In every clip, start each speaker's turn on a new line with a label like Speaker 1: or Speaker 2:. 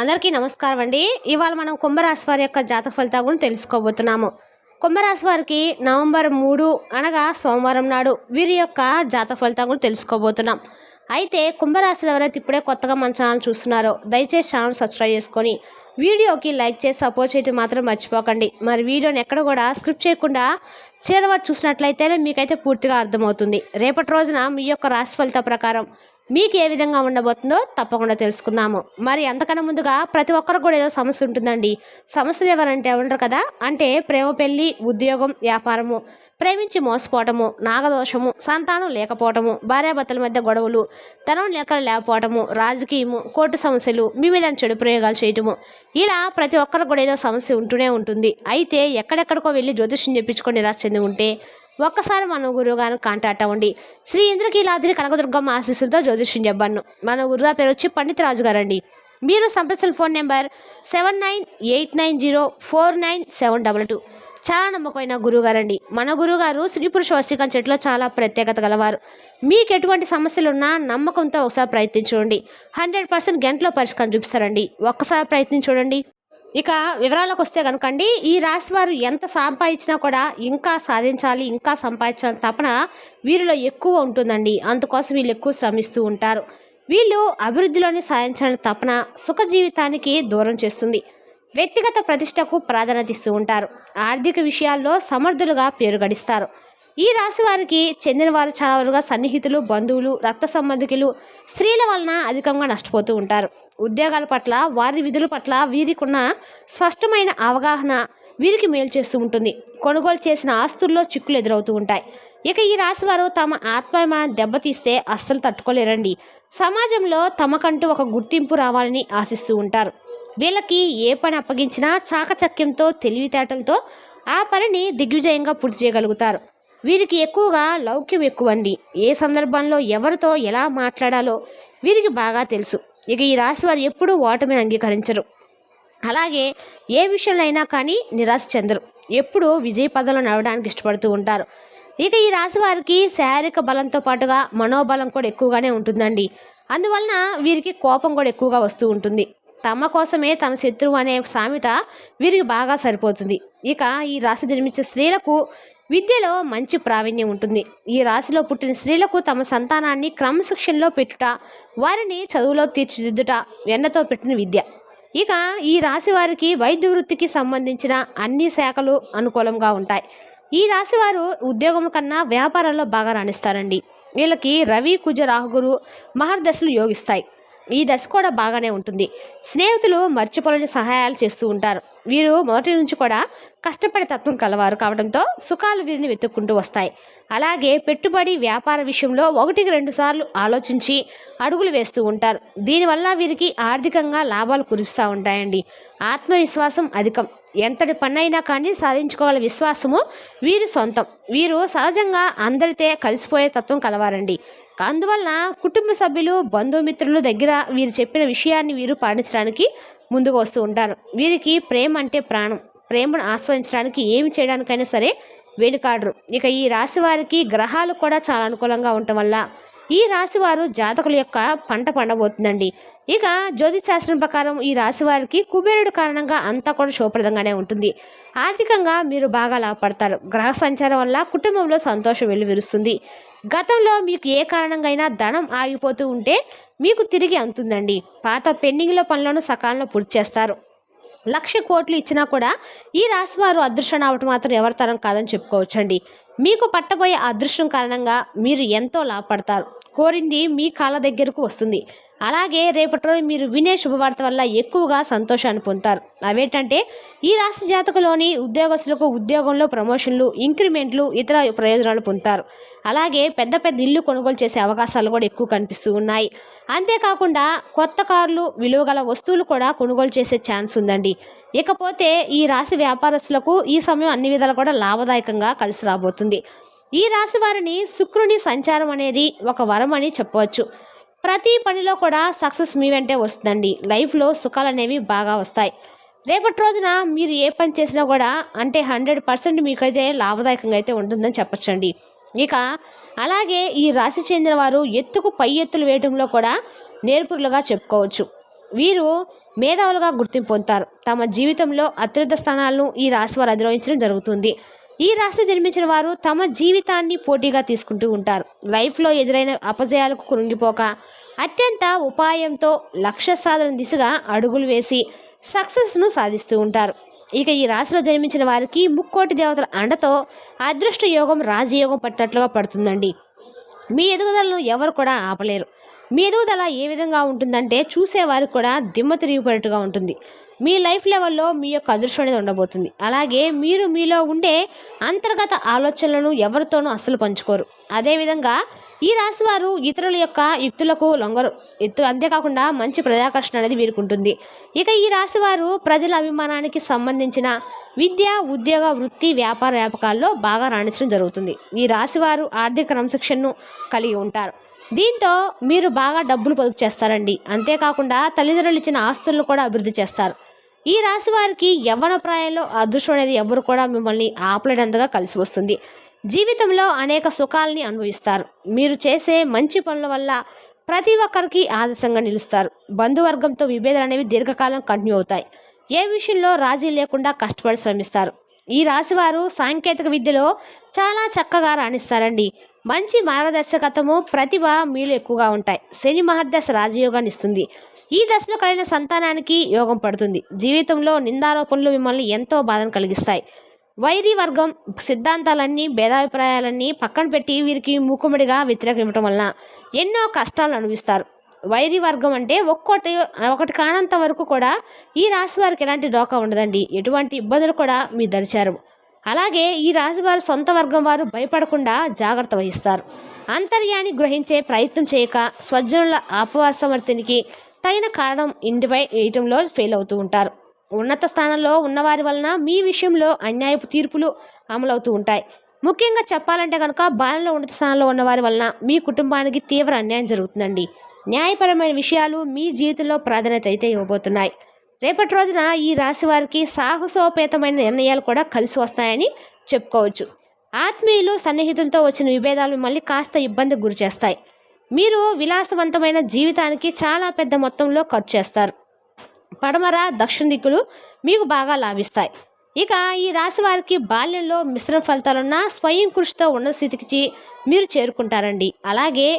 Speaker 1: అందరికీ నమస్కారం అండి. ఇవాళ మనం కుంభరాశి వారి యొక్క జాతక ఫలితాల తెలుసుకోబోతున్నాము. కుంభరాశి వారికి నవంబర్ మూడు అనగా సోమవారం నాడు వీరి యొక్క జాతక ఫలితాల తెలుసుకోబోతున్నాం. అయితే కుంభరాశిలో ఎవరైతే ఇప్పుడే కొత్తగా మన ఛానల్ చూస్తున్నారో దయచేసి ఛానల్ సబ్స్క్రైబ్ చేసుకొని వీడియోకి లైక్ చేసి సపోర్ట్ చేయడం మాత్రం మర్చిపోకండి. మరి వీడియోని ఎక్కడ కూడా స్క్రిప్ట్ చేయకుండా చివరి చూసినట్లయితేనే మీకైతే పూర్తిగా అర్థమవుతుంది. రేపటి రోజున మీ యొక్క రాశి ఫలిత ప్రకారం మీకు ఏ విధంగా ఉండబోతుందో తప్పకుండా తెలుసుకుందాము. మరి అంతకన్నా ముందుగా ప్రతి ఒక్కరికి కూడా ఏదో సమస్య ఉంటుందండి. సమస్యలు ఎవరంటే ఉండరు కదా? అంటే ప్రేమ పెళ్ళి ఉద్యోగం వ్యాపారము ప్రేమించి మోసపోవటము నాగదోషము సంతానం లేకపోవటము భార్యాభర్తల మధ్య గొడవలు ధనం లెక్కలు లేకపోవటము రాజకీయము కోర్టు సమస్యలు మీ మీద చెడు ప్రయోగాలు చేయటము. ఇలా ప్రతి ఒక్కరికి కూడా ఏదో సమస్య ఉంటూనే ఉంటుంది. అయితే ఎక్కడెక్కడికో వెళ్ళి జ్యోతిష్యం చెప్పించుకొని నిరాశ చెంది ఉంటే ఒక్కసారి మన గురువు కాంటాక్ట్ అవ్వండి. శ్రీ ఇంద్రకీలాద్రి కనకదుర్గమ్మ ఆశీస్సులతో జ్యోతిష్యం చెప్పాను. మన గురువు పేరు వచ్చి పండిత్ రాజు గారండి. మీరు సంప్రదించిన phone number seven nine eight nine zero four nine seven double two. చాలా నమ్మకమైన గురువుగారండి. మన గురువుగారు స్త్రీ పురుష వశీకరణ చెట్లో చాలా ప్రత్యేకత గలవారు. మీకు ఎటువంటి సమస్యలు ఉన్నా నమ్మకంతో ఒకసారి ప్రయత్నించండి. హండ్రెడ్ పర్సెంట్ గంటలో పరిష్కారం చూపిస్తారండి. ఒక్కసారి ప్రయత్నించండి ఇక వివరాలకు వస్తే కనుకండి ఈ రాశి వారు ఎంత సంపాదించినా కూడా ఇంకా సాధించాలి ఇంకా సంపాదించాలి తపన వీరిలో ఎక్కువ ఉంటుందండి. అందుకోసం వీళ్ళు ఎక్కువ శ్రమిస్తూ ఉంటారు. వీళ్ళు అభివృద్ధిలోనే సాధించాలని తపన సుఖ జీవితానికి దూరం చేస్తుంది. వ్యక్తిగత ప్రతిష్టకు ప్రాధాన్యత ఇస్తూ ఉంటారు. ఆర్థిక విషయాల్లో సమర్థులుగా పేరు గడిస్తారు. ఈ రాశి వారికి చెందిన వారు చాలా వరకుగా సన్నిహితులు బంధువులు రక్త సంబంధికులు స్త్రీల వలన అధికంగా నష్టపోతూ ఉంటారు. ఉద్యోగాల పట్ల వారి విధుల పట్ల వీరికి ఉన్న స్పష్టమైన అవగాహన వీరికి మేలు చేస్తూ ఉంటుంది. కొనుగోలు చేసిన ఆస్తుల్లో చిక్కులు ఎదురవుతూ ఉంటాయి. ఇక ఈ రాశి వారు తమ ఆత్మాభిమానం దెబ్బతీస్తే అస్సలు తట్టుకోలేరండి. సమాజంలో తమకంటూ ఒక గుర్తింపు రావాలని ఆశిస్తూ ఉంటారు. వీళ్ళకి ఏ పని అప్పగించినా చాకచక్యంతో తెలివితేటలతో ఆ పనిని దిగ్విజయంగా పూర్తి చేయగలుగుతారు. వీరికి ఎక్కువగా లౌక్యం ఎక్కువండి. ఏ సందర్భంలో ఎవరితో ఎలా మాట్లాడాలో వీరికి బాగా తెలుసు. ఇక ఈ రాశి వారు ఎప్పుడూ ఓటమిని అంగీకరించరు. అలాగే ఏ విషయంలో అయినా కానీ నిరాశ చెందరు. ఎప్పుడూ విజయ పదంలో నడవడానికి ఇష్టపడుతూ ఉంటారు. ఇక ఈ రాశి వారికి శారీరక బలంతో పాటుగా మనోబలం కూడా ఎక్కువగానే ఉంటుందండి. అందువలన వీరికి కోపం కూడా ఎక్కువగా వస్తూ ఉంటుంది. తమ కోసమే తన శత్రువు అనే సామెత వీరికి బాగా సరిపోతుంది. ఇక ఈ రాశి జన్మించే స్త్రీలకు విద్యలో మంచి ప్రావీణ్యం ఉంటుంది. ఈ రాశిలో పుట్టిన స్త్రీలకు తమ సంతానాన్ని క్రమశిక్షణలో పెట్టుట వారిని చదువులో తీర్చిదిద్దుట వెన్నతో పెట్టిన విద్య. ఇక ఈ రాశి వారికి వైద్య వృత్తికి సంబంధించిన అన్ని శాఖలు అనుకూలంగా ఉంటాయి. ఈ రాశి వారు ఉద్యోగం కన్నా వ్యాపారాల్లో బాగా రాణిస్తారండి. వీళ్ళకి రవి కుజ రాహుగురు మహర్దశలు యోగిస్తాయి. ఈ దశ కూడా బాగానే ఉంటుంది. స్నేహితులు మర్చిపోలేని సహాయాలు చేస్తూ ఉంటారు. వీరు మొదటి నుంచి కూడా కష్టపడే తత్వం కలవారు కావడంతో సుఖాలు వీరిని వెతుక్కుంటూ వస్తాయి. అలాగే పెట్టుబడి వ్యాపార విషయంలో ఒకటికి రెండు సార్లు ఆలోచించి అడుగులు వేస్తూ ఉంటారు. దీనివల్ల వీరికి ఆర్థికంగా లాభాలు కురుస్తూ ఉంటాయండి. ఆత్మవిశ్వాసం అధికం. ఎంతటి పన్నైనా కానీ సాధించుకోగల విశ్వాసము వీరి సొంతం. వీరు సహజంగా అందరితే కలిసిపోయే తత్వం కలవారండి. అందువల్ల కుటుంబ సభ్యులు బంధుమిత్రుల దగ్గర వీరు చెప్పిన విషయాన్ని వీరు పాటించడానికి ముందుకు వస్తూ ఉంటారు. వీరికి ప్రేమ అంటే ప్రాణం. ప్రేమను ఆస్వాదించడానికి ఏమి చేయడానికైనా సరే వేడుకాడరు ఇక ఈ రాశి వారికి గ్రహాలు కూడా చాలా అనుకూలంగా ఉండటం వల్ల ఈ రాశి వారు జాతకుల యొక్క పంట పండబోతుందండి. ఇక జ్యోతిష్ శాస్త్రం ప్రకారం ఈ రాశి వారికి కుబేరుడు కారణంగా అంతా కూడా శుభప్రదంగానే ఉంటుంది. ఆర్థికంగా మీరు బాగా లాభపడతారు. గ్రహ సంచారం వల్ల కుటుంబంలో సంతోషం వెలువిరుస్తుంది గతంలో మీకు ఏ కారణంగా అయినా ధనం ఆగిపోతూ ఉంటే మీకు తిరిగి అందుతుందండి. పాత పెండింగ్లో పనులను సకాలంలో పూర్తి చేస్తారు. లక్ష కోట్లు ఇచ్చినా కూడా ఈ రాశి వారు అదృష్టం అవటం మాత్రం ఎవరి తరం కాదని చెప్పుకోవచ్చండి. మీకు పట్టబోయే అదృష్టం కారణంగా మీరు ఎంతో లాభపడతారు. కోరింది మీ కాళ్ళ దగ్గరకు వస్తుంది. అలాగే రేపటి రోజు మీరు వినే శుభవార్త వల్ల ఎక్కువగా సంతోషాన్ని పొందుతారు. అవేంటంటే ఈ రాశి జాతకలోని ఉద్యోగస్తులకు ఉద్యోగంలో ప్రమోషన్లు ఇంక్రిమెంట్లు ఇతర ప్రయోజనాలు పొందుతారు. అలాగే పెద్ద పెద్ద ఇల్లు కొనుగోలు చేసే అవకాశాలు కూడా ఎక్కువ కనిపిస్తూ ఉన్నాయి. అంతేకాకుండా కొత్త కార్లు విలువగల వస్తువులు కూడా కొనుగోలు చేసే ఛాన్స్ ఉందండి. ఇకపోతే ఈ రాశి వ్యాపారస్తులకు ఈ సమయం అన్ని విధాలు కూడా లాభదాయకంగా కలిసి రాబోతుంది. ఈ రాశి వారిని శుక్రుని సంచారం అనేది ఒక వరం అని చెప్పవచ్చు. ప్రతి పనిలో కూడా సక్సెస్ మీ వెంటే వస్తుందండి. లైఫ్లో సుఖాలు అనేవి బాగా వస్తాయి. రేపటి రోజున మీరు ఏ పని చేసినా కూడా అంటే హండ్రెడ్ పర్సెంట్ మీకైతే లాభదాయకంగా అయితే ఉంటుందని చెప్పచ్చండి. ఇక అలాగే ఈ రాశి చెందిన వారు ఎత్తుకు పై ఎత్తులు వేయడంలో కూడా నేర్పురులుగా చెప్పుకోవచ్చు. వీరు మేధావులుగా గుర్తింపు పొందుతారు. తమ జీవితంలో అత్యుత స్థానాలను ఈ రాశి వారు అధిరోహించడం జరుగుతుంది. ఈ రాశిలో జన్మించిన వారు తమ జీవితాన్ని పోటీగా తీసుకుంటూ ఉంటారు. లైఫ్లో ఎదురైన అపజయాలకు కృంగిపోక అత్యంత ఉపాయంతో లక్ష్య సాధన దిశగా అడుగులు వేసి సక్సెస్ను సాధిస్తూ ఉంటారు. ఇక ఈ రాశిలో జన్మించిన వారికి ముక్కోటి దేవతల అండతో అదృష్ట యోగం రాజయోగం పట్టినట్లుగా పడుతుందండి. మీ ఎదుగుదలను ఎవరు కూడా ఆపలేరు. మీ ఎదుగుదల ఏ విధంగా ఉంటుందంటే చూసేవారికి కూడా దిమ్మ తిరిగిపోయేట్టుగా ఉంటుంది. మీ లైఫ్ లెవెల్లో మీ యొక్క అదృష్టం అనేది ఉండబోతుంది. అలాగే మీరు మీలో ఉండే అంతర్గత ఆలోచనలను ఎవరితోనూ అస్సలు పంచుకోరు. అదేవిధంగా ఈ రాశి వారు ఇతరుల యొక్క యుక్తులకు లొంగరు. ఎత్తు అంతేకాకుండా మంచి ప్రజాకర్షణ అనేది వీరుకుంటుంది ఇక ఈ రాశి వారు ప్రజల అభిమానానికి సంబంధించిన విద్య ఉద్యోగ వృత్తి వ్యాపార వ్యాపకాల్లో బాగా రాణించడం జరుగుతుంది. ఈ రాశి వారు ఆర్థిక క్రమశిక్షణను కలిగి ఉంటారు. దీంతో మీరు బాగా డబ్బులు పొదుపు చేస్తారండి. అంతేకాకుండా తల్లిదండ్రులు ఇచ్చిన ఆస్తులను కూడా అభివృద్ధి చేస్తారు. ఈ రాశి వారికి యవ్వన ప్రాయంలో అదృష్టం అనేది ఎవరు కూడా మిమ్మల్ని ఆపలేనంతగా కలిసి వస్తుంది. జీవితంలో అనేక సుఖాలని అనుభవిస్తారు. మీరు చేసే మంచి పనుల వల్ల ప్రతి ఒక్కరికి ఆదర్శంగా నిలుస్తారు. బంధువర్గంతో విభేదాలు అనేవి దీర్ఘకాలం కంటిన్యూ అవుతాయి. ఏ విషయంలో రాజీ లేకుండా కష్టపడి శ్రమిస్తారు. ఈ రాశివారు సాంకేతిక విద్యలో చాలా చక్కగా రాణిస్తారండి. మంచి మార్గదర్శకత్వము ప్రతిభ మీలో ఎక్కువగా ఉంటాయి. శని మహర్దశ రాజయోగాన్ని ఇస్తుంది. ఈ దశలో కలిగిన సంతానానికి యోగం పడుతుంది. జీవితంలో నిందారోపణలు మిమ్మల్ని ఎంతో బాధను కలిగిస్తాయి. వైరి వర్గం సిద్ధాంతాలన్నీ భేదాభిప్రాయాలన్నీ పక్కన పెట్టి వీరికి మూకుమ్మడిగా వ్యతిరేకం ఇవ్వటం వలన ఎన్నో కష్టాలను అనుభవిస్తారు. వైరి వర్గం అంటే ఒక్కోటి ఒకటి కానంత వరకు కూడా ఈ రాశి వారికి ఎలాంటి డోకా ఉండదండి. ఎటువంటి ఇబ్బందులు కూడా మీ దరిచారు. అలాగే ఈ రాశివారు సొంత వర్గం వారు భయపడకుండా జాగ్రత్త వహిస్తారు. అంతర్యాన్ని గ్రహించే ప్రయత్నం చేయక స్వజనుల అపవర్సమర్థినికి తగిన కారణం ఇంటిపై వేయటంలో ఫెయిల్ అవుతూ ఉంటారు. ఉన్నత స్థానంలో ఉన్నవారి వలన మీ విషయంలో అన్యాయపు తీర్పులు అమలవుతూ ఉంటాయి. ముఖ్యంగా చెప్పాలంటే కనుక బాలలో ఉన్నత స్థానంలో ఉన్నవారి వలన మీ కుటుంబానికి తీవ్ర అన్యాయం జరుగుతుందండి. న్యాయపరమైన విషయాలు మీ జీవితంలో ప్రాధాన్యత అయితే ఇవ్వబోతున్నాయి. రేపటి రోజున ఈ రాశి వారికి సాహసోపేతమైన నిర్ణయాలు కూడా కలిసి వస్తాయని చెప్పుకోవచ్చు. ఆత్మీయులు సన్నిహితులతో వచ్చిన విభేదాలు మిమ్మల్ని కాస్త ఇబ్బంది గురి చేస్తాయి. మీరు విలాసవంతమైన జీవితానికి చాలా పెద్ద మొత్తంలో ఖర్చు చేస్తారు. పడమర దక్షిణ దిక్కులు మీకు బాగా లాభిస్తాయి. ఇక ఈ రాశి వారికి బాల్యంలో మిశ్రమ ఫలితాలున్న స్వయం కృషితో ఉన్న స్థితికి మీరు చేరుకుంటారండి. అలాగే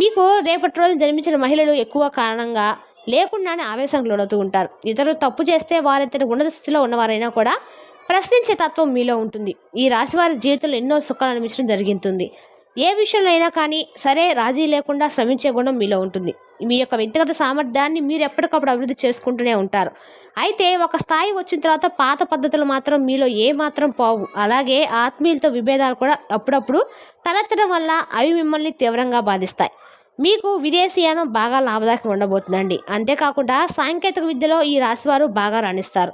Speaker 1: మీకు రేపటి రోజు జన్మించిన మహిళలు ఎక్కువ కారణంగా లేకుండానే ఆవేశానికి లోనవుతూ ఉంటారు. ఇతరులు తప్పు చేస్తే వారిద్దరు ఉన్నత స్థితిలో ఉన్నవారైనా కూడా ప్రశ్నించే తత్వం మీలో ఉంటుంది. ఈ రాశి వారి జీవితంలో ఎన్నో సుఖాలు అనిపించడం జరుగుతుంది ఏ విషయంలో అయినా కానీ సరే రాజీ లేకుండా శ్రమించే గుణం మీలో ఉంటుంది. మీ యొక్క వ్యక్తిగత సామర్థ్యాన్ని మీరు ఎప్పటికప్పుడు అభివృద్ధి చేసుకుంటూనే ఉంటారు. అయితే ఒక స్థాయి వచ్చిన తర్వాత పాత పద్ధతులు మాత్రం మీలో ఏ మాత్రం పోవు. అలాగే ఆత్మీయులతో విభేదాలు కూడా అప్పుడప్పుడు తలెత్తడం వల్ల అవి మిమ్మల్ని తీవ్రంగా బాధిస్తాయి. మీకు విదేశీయానం బాగా లాభదాయకంగా ఉండబోతుందండి. అంతేకాకుండా సాంకేతిక విద్యలో ఈ రాశివారు బాగా రాణిస్తారు.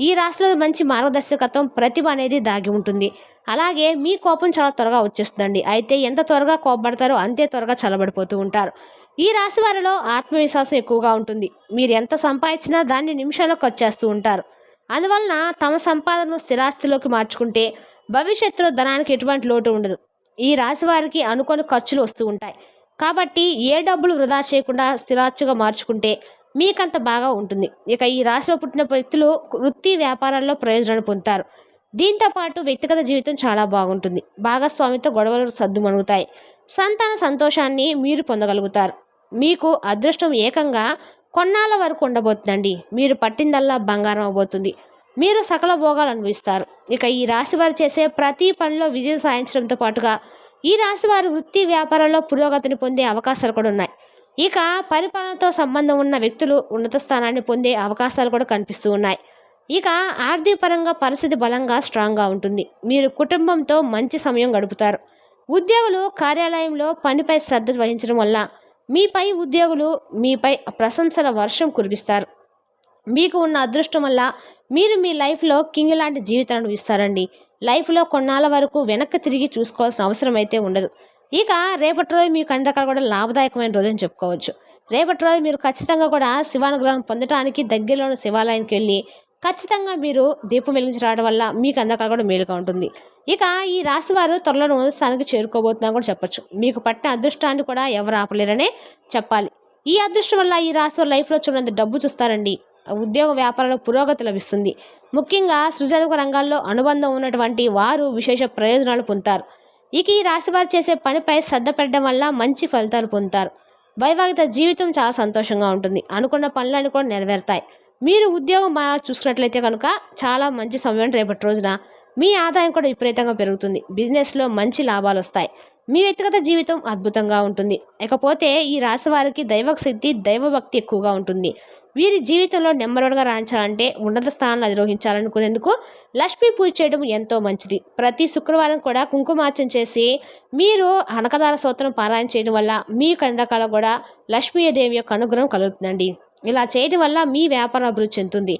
Speaker 1: ఈ రాశిలో మంచి మార్గదర్శకత్వం ప్రతిభ అనేది దాగి ఉంటుంది. అలాగే మీ కోపం చాలా త్వరగా వచ్చేస్తుందండి. అయితే ఎంత త్వరగా కోపపడతారో అంతే త్వరగా చల్లబడిపోతూ ఉంటారు. ఈ రాశి వారిలో ఆత్మవిశ్వాసం ఎక్కువగా ఉంటుంది. మీరు ఎంత సంపాదించినా దాన్ని నిమిషాల్లో ఖర్చు చేస్తూ ఉంటారు. అందువలన తమ సంపాదనను స్థిరాస్తిలోకి మార్చుకుంటే భవిష్యత్తులో ధనానికి ఎటువంటి లోటు ఉండదు. ఈ రాశి వారికి అనుకోని ఖర్చులు వస్తూ ఉంటాయి. కాబట్టి ఏ డబ్బులు వృధా చేయకుండా స్థిరాస్తిగా మార్చుకుంటే మీకంత బాగా ఉంటుంది. ఇక ఈ రాశిలో పుట్టిన వ్యక్తులు వృత్తి వ్యాపారాల్లో ప్రయోజనాలు పొందుతారు. దీంతో పాటు వ్యక్తిగత జీవితం చాలా బాగుంటుంది. భాగస్వామితో గొడవలు సర్దుమణుగుతాయి సంతాన సంతోషాన్ని మీరు పొందగలుగుతారు. మీకు అదృష్టం ఏకంగా కొన్నాళ్ళ వరకు ఉండబోతుందండి. మీరు పట్టిందల్లా బంగారం అవబోతుంది మీరు సకల భోగాలు అనుభవిస్తారు. ఇక ఈ రాశి వారు చేసే ప్రతి పనిలో విజయం సాధించడంతో పాటుగా ఈ రాశి వారు వృత్తి వ్యాపారంలో పురోగతిని పొందే అవకాశాలు కూడా ఉన్నాయి. ఇక పరిపాలనతో సంబంధం ఉన్న వ్యక్తులు ఉన్నత స్థానాన్ని పొందే అవకాశాలు కూడా కనిపిస్తూ ఉన్నాయి. ఇక ఆర్థిక పరంగా పరిస్థితి బలంగా స్ట్రాంగ్గా ఉంటుంది. మీరు కుటుంబంతో మంచి సమయం గడుపుతారు. ఉద్యోగులు కార్యాలయంలో పనిపై శ్రద్ధ వహించడం వల్ల మీపై ఉద్యోగులు మీపై ప్రశంసల వర్షం కురిపిస్తారు. మీకు ఉన్న అదృష్టం వల్ల మీరు మీ లైఫ్లో కింగ్ లాంటి జీవితాన్ని ఇస్తారండి లైఫ్లో కొన్నాళ్ళ వరకు వెనక్కి తిరిగి చూసుకోవాల్సిన అవసరం అయితే ఉండదు. ఇక రేపటి రోజు మీకు అన్ని రకాలు కూడా లాభదాయకమైన రోజు అని చెప్పుకోవచ్చు. రేపటి రోజు మీరు ఖచ్చితంగా కూడా శివానుగ్రహం పొందడానికి దగ్గరలోని శివాలయానికి వెళ్ళి ఖచ్చితంగా మీరు దీపం వెలిగించి రావడం వల్ల మీకు అన్ని కూడా మేలుగా ఉంటుంది. ఇక ఈ రాశి వారు త్వరలో మొదటి స్థానానికి చేరుకోబోతున్నా కూడా చెప్పొచ్చు. మీకు పట్టిన అదృష్టాన్ని కూడా ఎవరు ఆపలేరనే చెప్పాలి. ఈ అదృష్టం వల్ల ఈ రాశి వారి లైఫ్లో చూడంత డబ్బు చూస్తారండి. ఉద్యోగ వ్యాపారంలో పురోగతి లభిస్తుంది. ముఖ్యంగా సృజనాత్మక రంగాల్లో అనుబంధం ఉన్నటువంటి వారు విశేష ప్రయోజనాలు పొందుతారు. ఇక ఈ రాశి వారు చేసే పనిపై శ్రద్ధ పెట్టడం వల్ల మంచి ఫలితాలు పొందుతారు. వైవాహిక జీవితం చాలా సంతోషంగా ఉంటుంది. అనుకున్న పనులన్నీ కూడా నెరవేరుతాయి. మీరు ఉద్యోగం బాగా చూసుకున్నట్లయితే కనుక చాలా మంచి సమయం రేపటి రోజున మీ ఆదాయం కూడా విపరీతంగా పెరుగుతుంది. బిజినెస్లో మంచి లాభాలు వస్తాయి. మీ వ్యక్తిగత జీవితం అద్భుతంగా ఉంటుంది. ఇకపోతే ఈ రాశి వారికి దైవ శక్తి దైవభక్తి ఎక్కువగా ఉంటుంది. వీరి జీవితంలో నెంబర్ వన్గా రాణించాలంటే ఉన్నత స్థానాలు అధిరోహించాలనుకునేందుకు లక్ష్మీ పూజ చేయడం ఎంతో మంచిది. ప్రతి శుక్రవారం కూడా కుంకుమార్చన చేసి మీరు అనకదార సూత్రం పారాయణ చేయడం వల్ల మీ కండకాల కూడా లక్ష్మీదేవి యొక్క అనుగ్రహం కలుగుతుందండి. ఇలా చేయడం వల్ల మీ వ్యాపారం అభివృద్ధి చెందుతుంది.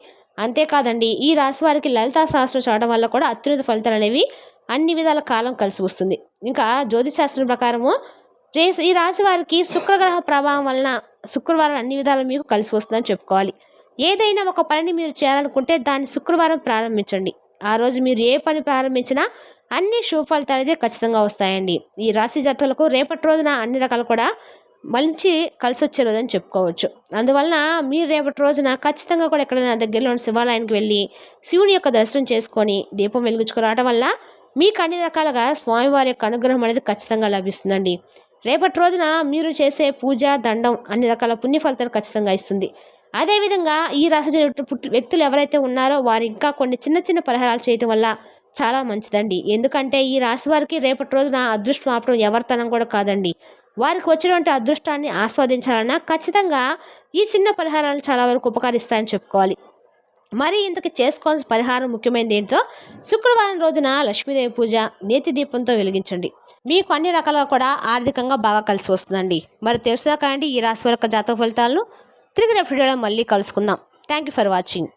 Speaker 1: అంతేకాదండి ఈ రాశి వారికి లలితా శాస్త్రం చదవడం వల్ల కూడా అత్యున్నత ఫలితాలు అనేవి అన్ని విధాల కాలం కలిసి వస్తుంది. ఇంకా జ్యోతిశాస్త్రం ప్రకారము రేస్ ఈ రాశి వారికి శుక్రగ్రహ ప్రభావం వలన శుక్రవారం అన్ని విధాలు మీకు కలిసి వస్తుందని చెప్పుకోవాలి. ఏదైనా ఒక పనిని మీరు చేయాలనుకుంటే దాన్ని శుక్రవారం ప్రారంభించండి. ఆ రోజు మీరు ఏ పని ప్రారంభించినా అన్ని శుభ ఫలితాలు అయితే ఖచ్చితంగా వస్తాయండి. ఈ రాశి జాతకులకు రేపటి రోజున అన్ని రకాలు కూడా మంచి కలిసి వచ్చే రోజు అని చెప్పుకోవచ్చు. అందువలన మీరు రేపటి రోజున ఖచ్చితంగా కూడా ఎక్కడైనా దగ్గరలో ఉన్న శివాలయానికి వెళ్ళి శివుని యొక్క దర్శనం చేసుకొని దీపం వెలిగించుకురావడం వల్ల మీకు అన్ని రకాలుగా స్వామివారి యొక్క అనుగ్రహం అనేది ఖచ్చితంగా లభిస్తుందండి. రేపటి రోజున మీరు చేసే పూజ దండం అన్ని రకాల పుణ్య ఫలితాలు ఖచ్చితంగా ఇస్తుంది. అదేవిధంగా ఈ రాశి పుట్టి వ్యక్తులు ఎవరైతే ఉన్నారో వారు ఇంకా కొన్ని చిన్న చిన్న పరిహారాలు చేయటం వల్ల చాలా మంచిదండి. ఎందుకంటే ఈ రాశి వారికి రేపటి రోజున అదృష్టం ఆపడం ఎవరితనం కూడా కాదండి. వారికి వచ్చినటువంటి అదృష్టాన్ని ఆస్వాదించాలన్నా ఖచ్చితంగా ఈ చిన్న పరిహారాలు చాలా వరకు ఉపకరిస్తాయని చెప్పుకోవాలి. మరి ఇంతకు చేసుకోవాల్సిన పరిహారం ముఖ్యమైనది ఏంటో శుక్రవారం రోజున లక్ష్మీదేవి పూజ నేతి దీపంతో వెలిగించండి. మీకు అన్ని రకాలుగా కూడా ఆర్థికంగా బాగా కలిసి వస్తుందండి. మరి తెలుసుదా కాండి ఈ రాశి వరకు యొక్క జాతక ఫలితాలను తిరిగి రేపు వీడియోలో మళ్ళీ కలుసుకుందాం. Thank you for watching